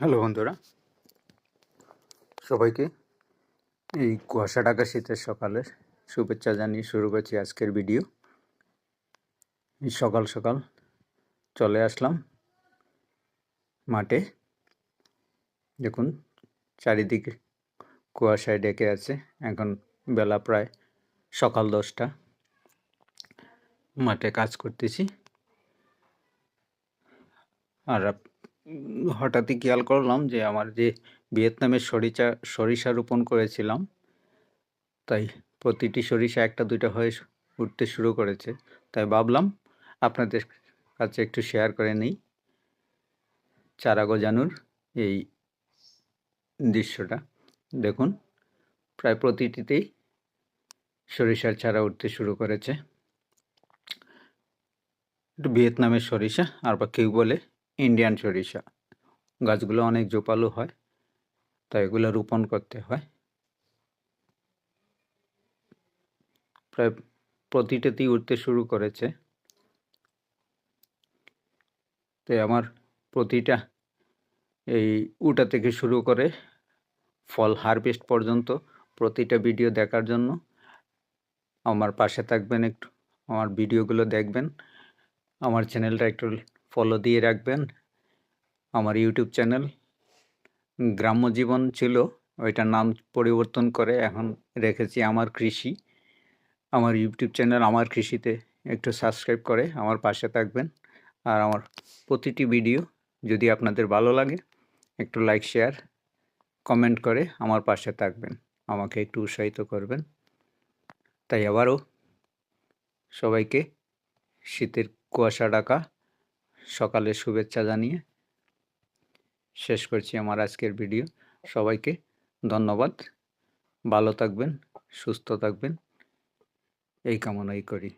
Hello বন্ধুরা। সবাইকে এই কুয়াশা ঢাকা শীতের সকালের শুভেচ্ছা জানিয়ে শুরু করছি আজকের ভিডিও। এই সকাল সকাল চলে আসলাম মাঠে। দেখুন, চারিদিকে কুয়াশায় ডেকে আছে। এখন বেলা প্রায় সকাল দশটা। মাঠে কাজ করতেছি। আর হঠাৎই খেয়াল করলাম যে আমার যে ভিয়েতনামের সরিষা সরিষা রোপণ করেছিলাম, তাই প্রতিটি সরিষা একটা, দুইটা হয়ে উঠতে শুরু করেছে। তাই ভাবলাম আপনাদের কাছে একটু শেয়ার করে নিই। চারা গজানোর এই দৃশ্যটা। দেখুন, প্রায় প্রতিটিতেই সরিষার চারা উঠতে শুরু করেছে। একটু ভিয়েতনামের সরিষা, আর বা কেউ বলে ইন্ডিয়ান সরিষা। গাছগুলো অনেক জোপালো হয়, তাই এগুলো রোপণ করতে হয়। প্রায় প্রতিটাতেই উঠতে শুরু করেছে। তাই আমার প্রতিটা এই উটা থেকে শুরু করে ফল হারভেস্ট পর্যন্ত প্রতিটা ভিডিও দেখার জন্য আমার পাশে থাকবেন একটু, আমার ভিডিওগুলো দেখবেন, আমার চ্যানেলটা একটু ফলো দিয়ে রাখবেন আমার ইউটিউব চ্যানেল গ্রাম্য জীবন ছিল, ওইটার নাম পরিবর্তন করে এখন রেখেছি আমার কৃষি। আমার ইউটিউব চ্যানেল আমার কৃষিতে একটু সাবস্ক্রাইব করে আমার পাশে থাকবেন। আর আমার প্রতিটি ভিডিও যদি আপনাদের ভালো লাগে, একটু লাইক শেয়ার কমেন্ট করে আমার পাশে থাকবেন। আমাকে একটু উৎসাহিত করবেন। তাই আবারও সবাইকে শীতের কুয়াশা ডাকা সকালের শুভেচ্ছা জানিয়ে শেষ করছি আমার আজকের ভিডিও। সবাইকে ধন্যবাদ। ভালো থাকবেন, সুস্থ থাকবেন। এই কামনাই করি।